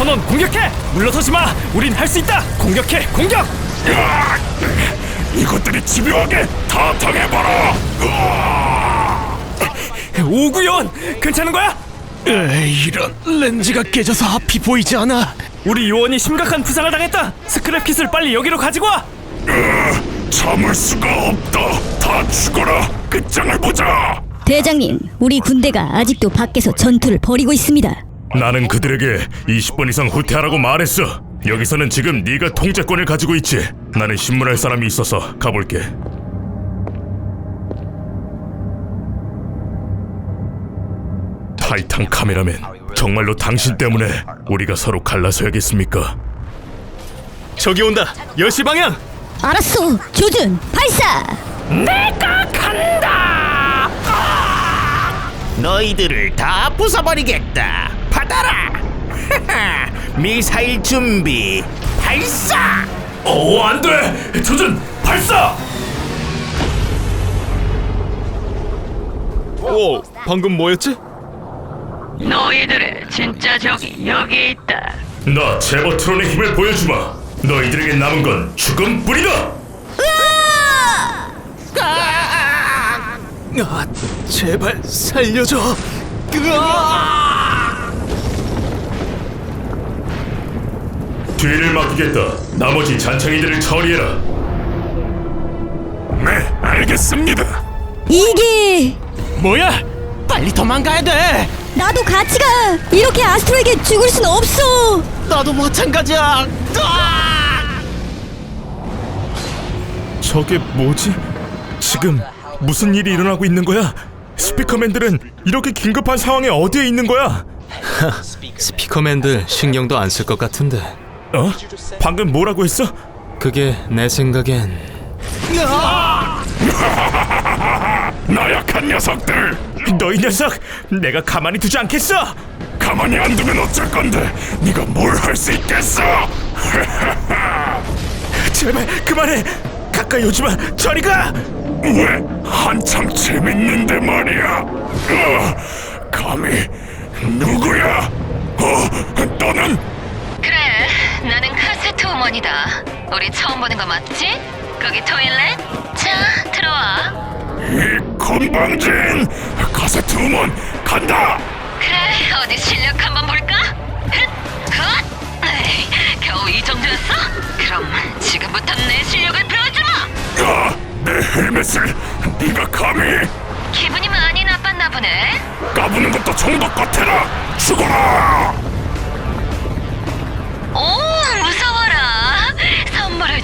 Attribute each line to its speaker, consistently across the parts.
Speaker 1: 선원 공격해! 물러서지 마! 우린 할 수 있다! 공격해! 공격!
Speaker 2: 으악! 이것들이 집요하게 다 당해봐라!
Speaker 1: 오구연! 괜찮은 거야?
Speaker 3: 에이, 이런 렌즈가 깨져서 앞이 보이지 않아.
Speaker 1: 우리 요원이 심각한 부상을 당했다! 스크랩 킷을 빨리 여기로 가지고 와!
Speaker 2: 참을 수가 없다! 다 죽어라! 끝장을 보자!
Speaker 4: 대장님, 우리 군대가 아직도 밖에서 전투를 벌이고 있습니다.
Speaker 2: 나는 그들에게 20번 이상 후퇴하라고 말했어. 여기서는 지금 네가 통제권을 가지고 있지. 나는 신문할 사람이 있어서 가볼게. 타이탄 카메라맨, 정말로 당신 때문에 우리가 서로 갈라서야겠습니까?
Speaker 1: 저기 온다! 10시 방향!
Speaker 4: 알았어, 조준 발사.
Speaker 5: 너희들을 다 부숴버리겠다. 받아라. 미사일 준비 발사.
Speaker 2: 오, 안 돼! 조준, 발사!
Speaker 1: 오, 방금 뭐였지?
Speaker 6: 너희들의 진짜 적이 여기 있다.
Speaker 2: 나 제버트론의 힘을 보여주마. 너희들에게 남은 건 죽음뿐이다.
Speaker 3: 아, 제발 살려줘. 으아!
Speaker 2: 뒤를 맡기겠다. 나머지 잔챙이들을 처리해라. 네, 알겠습니다.
Speaker 4: 이게
Speaker 1: 뭐야?
Speaker 3: 빨리 도망가야 돼.
Speaker 4: 나도 같이 가. 이렇게 아스트로에게 죽을 순 없어.
Speaker 3: 나도 마찬가지야. 으아!
Speaker 2: 저게 뭐지? 지금 무슨 일이 일어나고 있는 거야? 스피커맨들은 이렇게 긴급한 상황에 어디에 있는 거야?
Speaker 7: 스피커맨들 신경도 안 쓸 것 같은데
Speaker 2: 어? 방금 뭐라고 했어?
Speaker 7: 그게 내 생각엔
Speaker 2: 나약한 녀석들! 너희 녀석! 내가 가만히 두지 않겠어! 가만히 안 두면 어쩔 건데 네가 뭘 할 수 있겠어! 제발 그만해! 가까이 오지 마! 저리 가! 왜? 한참 재밌는데 말이야! 어, 감히 누구야? 어? 너는?
Speaker 6: 나는 카세트 우먼이다. 우리 처음 보는 거 맞지? 거기 토일렛? 자, 들어와.
Speaker 2: 이 건방진 카세트 우먼 간다!
Speaker 6: 그래, 어디 실력 한번 볼까? 헛! 에이, 겨우 이 정도였어? 그럼 지금부터 내 실력을 보여주마!
Speaker 2: 야, 내 헬멧을 네가 감히
Speaker 6: 기분이 많이 나빴나 보네.
Speaker 2: 까부는 것도 정도 같아라! 죽어라!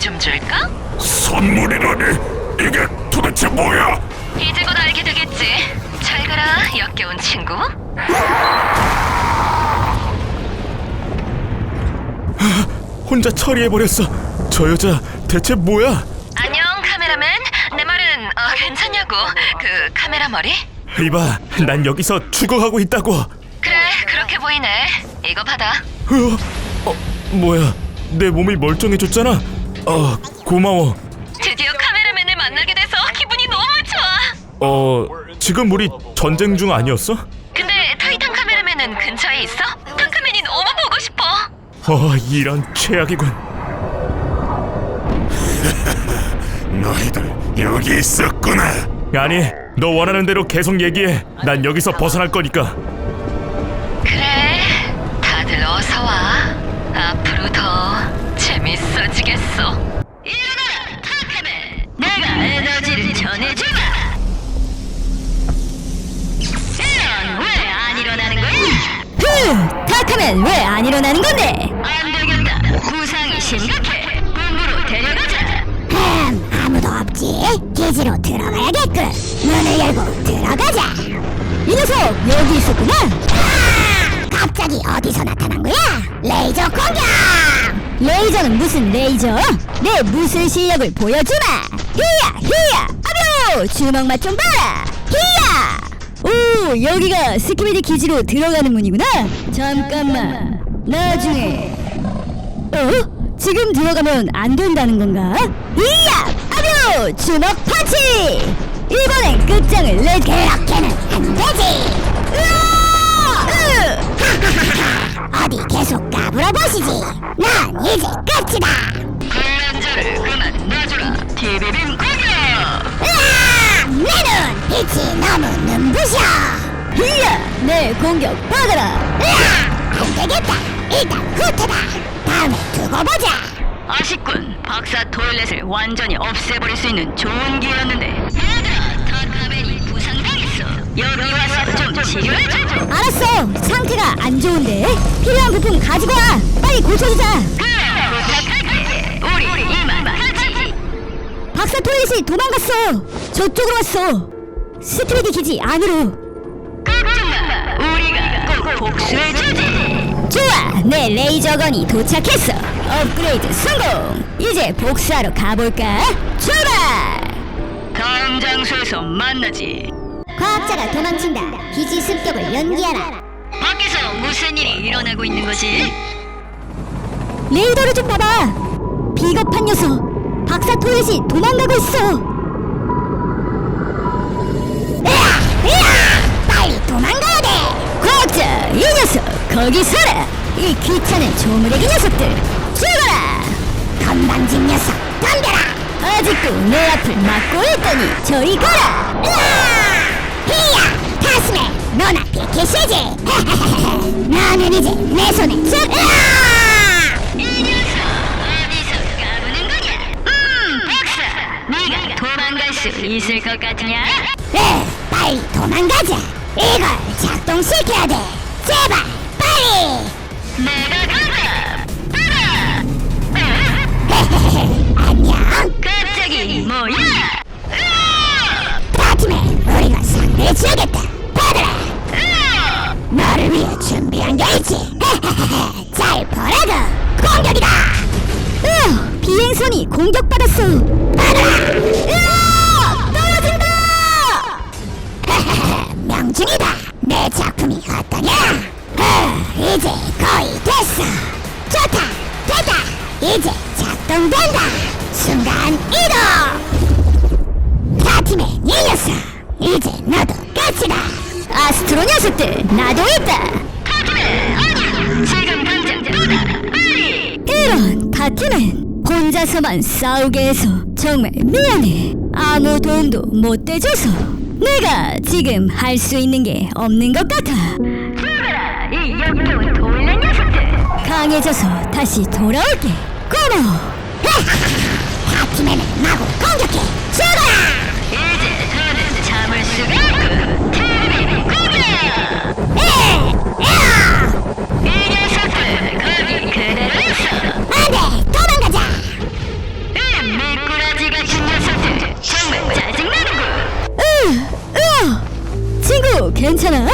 Speaker 6: 좀 줄까?
Speaker 2: 선물이라니 이게 도대체 뭐야?
Speaker 6: 이제 곧 알게 되겠지. 잘 가라, 역겨운 친구.
Speaker 2: 혼자 처리해버렸어 저 여자 대체 뭐야?
Speaker 6: 안녕, 카메라맨. 내 말은 어, 괜찮냐고. 그 카메라 머리?
Speaker 2: 이봐 난 여기서 죽어가고 있다고 어,
Speaker 6: 그래, 그렇게 보이네. 이거 받아.
Speaker 2: 어, 뭐야 내 몸이 멀쩡해졌잖아 어 고마워
Speaker 6: 드디어 카메라맨을 만나게 돼서 기분이 너무 좋아.
Speaker 2: 어 지금 우리 전쟁 중 아니었어?
Speaker 6: 근데 타이탄 카메라맨은 근처에 있어? 타카맨이 너무 보고 싶어.
Speaker 2: 어 이런 최악이군 너희들 여기 있었구나 아니 너 원하는 대로 계속 얘기해 난 여기서 벗어날 거니까
Speaker 6: 그래, 다들 어서 와. 앞으로 더 재밌어지겠어. 일어나, 타카맨. 내가 에너지를 전해주마. 이런 왜 안 일어나는 거야?
Speaker 4: 흐, 탁하면 왜안 일어나는 건데?
Speaker 6: 안 되겠다. 부상이 심각해. 본부로 데려가자.
Speaker 4: 음, 아무도 없지. 기지로 들어가야겠군. 문을 열고 들어가자. 이 녀석 여기 있었구나. 아, 갑자기 어디서 나타난 거야? 레이저 공격! 레이저는 무슨 레이저? 내 무술 실력을 보여주마. 히야 히야. 아뇨 주먹 맛 좀 봐라. 히야. 오 여기가 스키비디 기지로 들어가는 문이구나. 잠깐만. 나중에. 어? 지금 들어가면 안 된다는 건가? 이야! 아뇨! 주먹 펀치! 이번엔 끝장을 내 그렇게는 안 되지! 으아! 으! 어디 계속 까불어봐!
Speaker 8: 이제 끝이다.
Speaker 4: 군란자를 그만 놔주라. TV빔 공격!
Speaker 8: 으아! 내눈! 빛이 너무 눈부셔. 이야 내 공격 받아라! 으아! 안되겠다. 일단 후퇴다. 다음에 두고 보자.
Speaker 4: 아쉽군. 박사 토일렛을 완전히 없애버릴 수 있는 좋은 기회였는데 여기 와서 좀 치료해줘
Speaker 8: 알았어. 상태가 안 좋은데. 필요한 부품 가지고 와. 빨리 고쳐주자.
Speaker 4: 그래 우리 이만 같이
Speaker 8: 박사 토일렛이 도망갔어. 저쪽으로 왔어. 스트레디 기지 안으로.
Speaker 4: 걱정 마 우리가 꼭 복수해주지
Speaker 8: 좋아. 내 레이저건이 도착했어. 업그레이드 성공. 이제 복수하러 가볼까? 출발!
Speaker 4: 다음 장소에서 만나지
Speaker 8: 과학자가 도망친다. 기지 습격을 연기하라.
Speaker 4: 밖에서 무슨 일이 일어나고 있는 거지?
Speaker 8: 레이더를 좀 봐봐. 비겁한 녀석. 박사 토일렛이 도망가고 있어. 으아! 으아! 빨리 도망가야 돼. 과학자 이 녀석. 거기 서라. 이 귀찮은 조무래기 녀석들. 죽어라. 건방진 녀석 덤벼라. 아직도 내 앞을 막고 있더니 저리 가라. 으아! 타스맨 너나 비키시지 나는 이제 내 손에 쭉 으아!
Speaker 4: 이 녀석 어디서 까부는 거냐? 음 박사 네가 도망갈 수 있을 것 같으냐?
Speaker 8: 에, 빨리 도망가자. 이걸 작동시켜야 돼. 제발, 빨리.
Speaker 4: 내가 간다 받아
Speaker 8: 안녕.
Speaker 4: 갑자기 뭐야? 으아!
Speaker 8: 파티맨, 우리가 상대해 주겠다. 받아라. 너를 위해 준비한 게 있지. 잘 보라고. 공격이다. 으, 비행선이 공격받았어. 받아라. 으아, 떨어진다. 명중이다. 내 작품이 어떠냐? 아, 이제 거의 됐어. 좋다, 됐다. 이제 작동된다. 순간 이동. 파티맨 이 녀석. 이제 너도 끝이다. 아스트로 녀석들 나도 있다.
Speaker 4: 지금 당장 받아 빨리
Speaker 8: 이런 파티맨 혼자서만 싸우게 해서 정말 미안해. 아무 도움도 못 돼줘서 내가 지금 할 수 있는 게 없는 것 같아.
Speaker 4: 죽어라 이 역겨운 도일렛 녀석들
Speaker 8: 강해져서 다시 돌아올게. 고마워. 파티맨을 마구 공격해. 죽어라.
Speaker 4: 이제 더는 참을 수가
Speaker 8: 친구 괜찮아?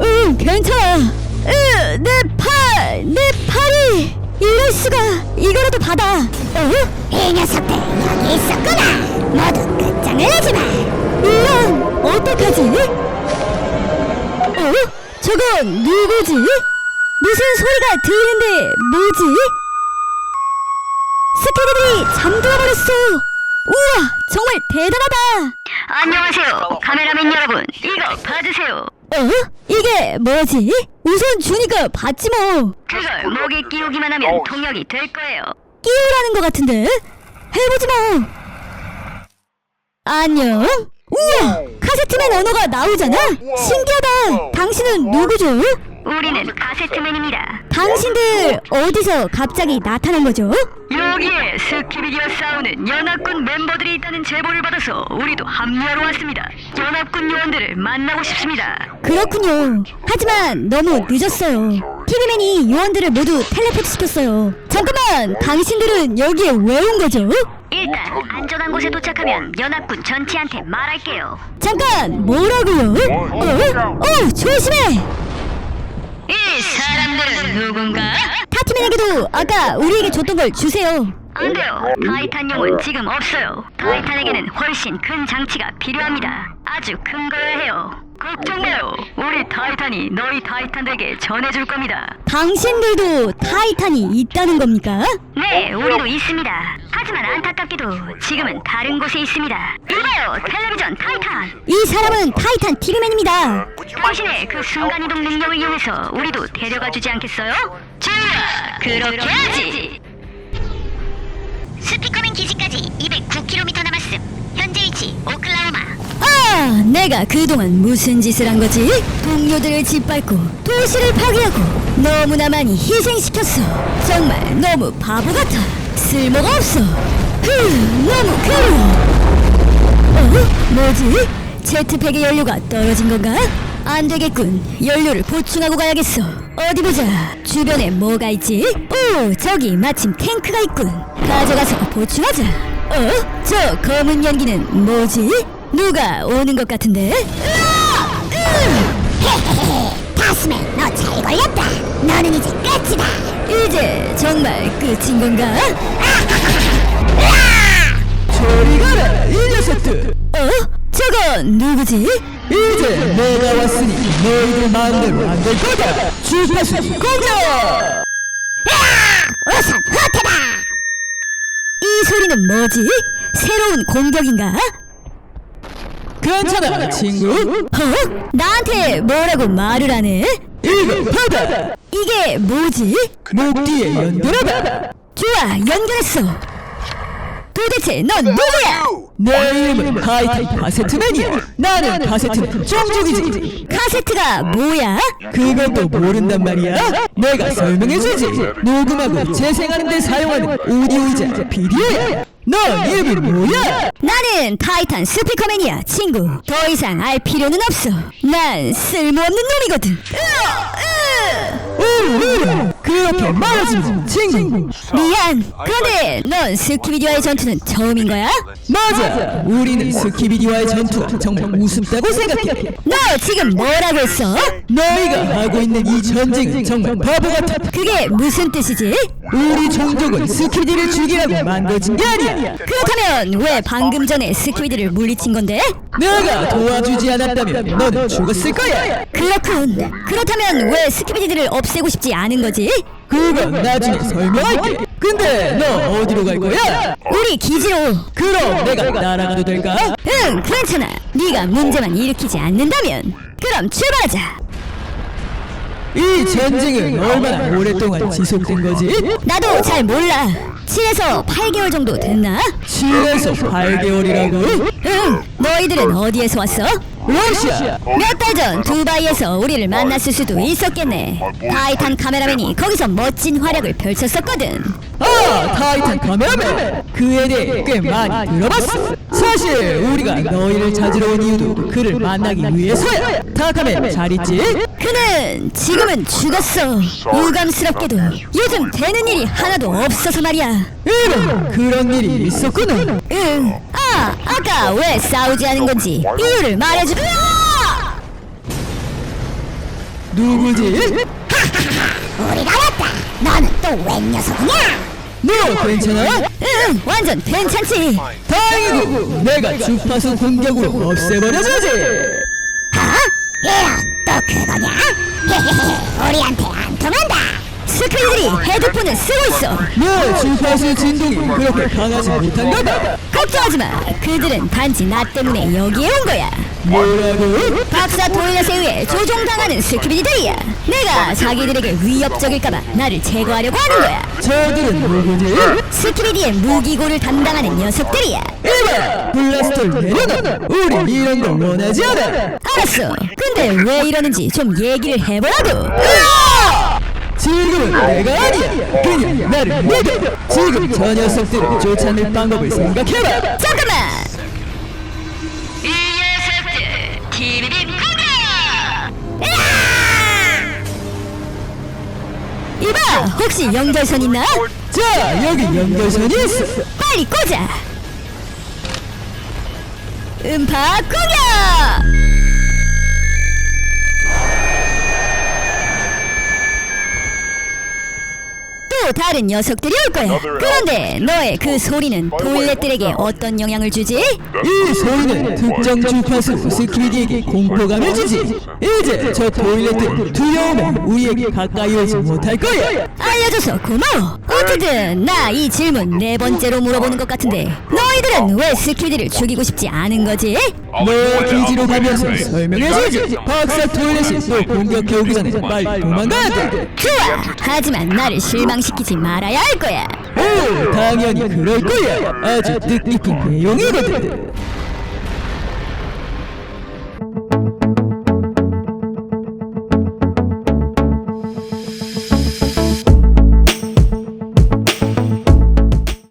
Speaker 8: 응 괜찮아. 으, 내 팔, 내 팔이 이럴 수가 이거라도 받아. 어? 이 녀석들 여기 있었구나. 모두 끝장을 내지 마. 이런 어떡하지? 어? 저건 누구지? 무슨 소리가 들리는데 뭐지? 스피드들이 잠들어 버렸어. 우와 정말 대단하다.
Speaker 4: 안녕하세요 카메라맨 여러분 이거 받으세요
Speaker 8: 어? 이게 뭐지? 우선 주니까 받지 뭐
Speaker 4: 그걸 목에 끼우기만 하면 통역이 될 거예요
Speaker 8: 끼우라는 것 같은데? 해보지 뭐 안녕 우와! 카세트맨 언어가 나오잖아? 신기하다! 당신은 누구죠?
Speaker 4: 우리는 카세트맨입니다.
Speaker 8: 당신들 어디서 갑자기 나타난 거죠?
Speaker 4: 여기에 스키비디와 싸우는 연합군 멤버들이 있다는 제보를 받아서 우리도 합류하러 왔습니다. 연합군 요원들을 만나고 싶습니다.
Speaker 8: 그렇군요. 하지만 너무 늦었어요 TV맨이 요원들을 모두 텔레포트 시켰어요 잠깐만 당신들은 여기에 왜 온 거죠?
Speaker 4: 일단 안전한 곳에 도착하면 연합군 전체한테 말할게요.
Speaker 8: 잠깐 뭐라고요? 어? 어 조심해
Speaker 4: 이 사람들은 누군가?
Speaker 8: 파티맨에게도 아까 우리에게 줬던 걸 주세요
Speaker 4: 안 돼요. 타이탄용은 지금 없어요. 타이탄에게는 훨씬 큰 장치가 필요합니다. 아주 큰 거여야 해요. 걱정 마요. 우리 타이탄이 너희 타이탄들에게 전해줄 겁니다.
Speaker 8: 당신들도 타이탄이 있다는 겁니까?
Speaker 4: 네, 우리도 있습니다. 하지만 안타깝게도 지금은 다른 곳에 있습니다. 이봐요, 텔레비전 타이탄.
Speaker 8: 이 사람은 타이탄 TV맨입니다
Speaker 4: 당신의 그 순간이동 능력을 이용해서 우리도 데려가 주지 않겠어요? 좋아, 그렇게 하지.
Speaker 8: 스피커맨 기지까지 209km 남았음. 현재 위치 오클라호마.
Speaker 4: 아, 내가 그동안 무슨 짓을 한 거지? 동료들을 짓밟고 도시를 파괴하고 너무나 많이 희생시켰어. 정말 너무 바보 같아. 쓸모가 없어. 흐, 너무 괴로워. 어? 뭐지? 제트팩의 연료가 떨어진 건가? 안 되겠군. 연료를 보충하고 가야겠어. 어디 보자. 주변에 뭐가 있지? 오, 저기 마침 탱크가 있군. 가져가서 보충하자. 어? 저 검은 연기는 뭐지? 누가 오는 것 같은데?
Speaker 8: 다스맨, 너 잘 걸렸다. 너는 이제 끝이다.
Speaker 4: 이제 정말 끝인 건가?
Speaker 9: 저리 가라 이 녀석들
Speaker 4: 어? 저건 누구지?
Speaker 9: 이제 내가 왔으니 너희들 마음대로 안 될 거다 주파수 공격
Speaker 8: 우선 후퇴다.
Speaker 4: 이 소리는 뭐지? 새로운 공격인가?
Speaker 9: 괜찮아 친구
Speaker 4: 어? 나한테 뭐라고 말을 하네?
Speaker 9: 이거 받아
Speaker 4: 이게 뭐지?
Speaker 9: 목 뒤에 연결해봐
Speaker 4: 좋아, 연결했어. 도대체 넌 누구야?
Speaker 9: 내 이름은 타이탄 카세트맨이야 나는 카세트맨 종족이지
Speaker 4: 카세트가 뭐야?
Speaker 9: 그것도 모른단 말이야 내가 설명해주지 녹음하고 재생하는 데 사용하는 오디오이자 비디오야 넌 이름이 뭐야?
Speaker 4: 나는 타이탄 스피커맨이야, 친구. 더 이상 알 필요는 없어. 난 쓸모없는 놈이거든. 으어,
Speaker 9: 오, 그렇게 말하지 마, 친구
Speaker 4: 으. 미안. 그런데 넌 스키비디와의 전투는 처음인 거야?
Speaker 9: 맞아 우리는 스키비디와의 전투가 정말 우습다고 생각해
Speaker 4: 너 지금 뭐라고 했어?
Speaker 9: 너희가 하고 있는 이 전쟁은 정말 바보 같아
Speaker 4: 그게 무슨 뜻이지?
Speaker 9: 우리 종족은 스키비디를 죽이라고 만들어진 게 아니야
Speaker 4: 그렇다면 왜 방금 전에 스키비디를 물리친 건데?
Speaker 9: 내가 도와주지 않았다면 너는 죽었을 거야
Speaker 4: 그렇군. 그렇다면 왜 스키비디들을 없애고 싶지 않은 거지?
Speaker 9: 그건 나중에 설명할게 근데 너 어디로 갈 거야?
Speaker 4: 우리 기지로.
Speaker 9: 그럼 내가 날아가도 될까?
Speaker 4: 응, 괜찮아. 네가 문제만 일으키지 않는다면. 그럼 출발하자.
Speaker 9: 이 전쟁은 얼마나 오랫동안 지속된 거지?
Speaker 4: 나도 잘 몰라. 7에서 8개월 정도 됐나?
Speaker 9: 7에서 8개월이라고?
Speaker 4: 응. 너희들은 어디에서 왔어?
Speaker 9: 러시아
Speaker 4: 몇 달 전 두바이에서 우리를 만났을 수도 있었겠네. 타이탄 카메라맨이 거기서 멋진 활약을 펼쳤었거든.
Speaker 9: 아 타이탄 카메라맨 그에 대해 꽤 많이 들어봤어 사실 우리가 너희를 찾으러 온 이유도 그를 만나기 위해서야 타카맨 잘 있지?
Speaker 4: 그는 지금은 죽었어. 유감스럽게도 요즘 되는 일이 하나도 없어서 말이야.
Speaker 9: 이런 그런 일이 있었구나
Speaker 4: 응. 아, 아까 왜 싸우지 않은 건지 이유를 말해줘. 으아!
Speaker 9: 누구지?
Speaker 8: 우리가 왔다. 너는 또 웬 녀석이냐?
Speaker 9: 너 괜찮아?
Speaker 4: 응, 완전 괜찮지.
Speaker 9: 다행이고 내가 주파수 공격으로 없애버려주지
Speaker 8: 이런 또 그거냐? 헤헤헤 우리한테 안 통한다.
Speaker 4: 스크린들이 헤드폰을 쓰고 있어.
Speaker 9: 너 주파수 진동이 그렇게 강하지 못한가 봐
Speaker 4: 걱정하지 마. 그들은 단지 나 때문에 여기에 온 거야.
Speaker 9: 뭐라고?
Speaker 4: 박사 토일렛에 의해 조종당하는 스크린들이야. 내가 자기들에게 위협적일까봐 나를 제거하려고 하는 거야.
Speaker 9: 저들은 누구지?
Speaker 4: 스키비디의 무기고를 담당하는 녀석들이야.
Speaker 9: 이봐 블라스터를 내려놔 우리 이런 거 원하지 않아
Speaker 4: 알았어. 근데 왜 이러는지 좀 얘기를 해보라고.
Speaker 9: 지금은 내가 아니야 그냥 나를 믿어 지금 저 녀석들을 쫓아낼 방법을 생각해봐
Speaker 4: 잠깐만. 이 녀석들 TV빔 공격! 이봐, 혹시 연결선 있나?
Speaker 9: 자 여기 연결선이 있어
Speaker 4: 빨리 꽂아. 음파 공격! 또 다른 녀석들이 올 거야. 그런데 너의 그 소리는 토일렛들에게 어떤 영향을 주지?
Speaker 9: 이 소리는 특정 주파수 스키비디에게 공포감을 주지 이제 저 토일렛들 두려움에 우리에게 가까이 오지 못할 거야
Speaker 4: 알려줘서 고마워. 어쨌든 나 이 질문 네 번째로 물어보는 것 같은데 너희 너희들은 왜 스키드를 죽이고 싶지 않은 거지?
Speaker 9: 너 기지로 가면서 설명해주지 박사 토일렛이 또 공격해 오기 전에 빨리 도망가야 돼
Speaker 4: 좋아. 하지만 나를 실망시키지 말아야 할 거야.
Speaker 9: 오, 당연히 그럴 거야. 아주 뜻깊은 내용이거든.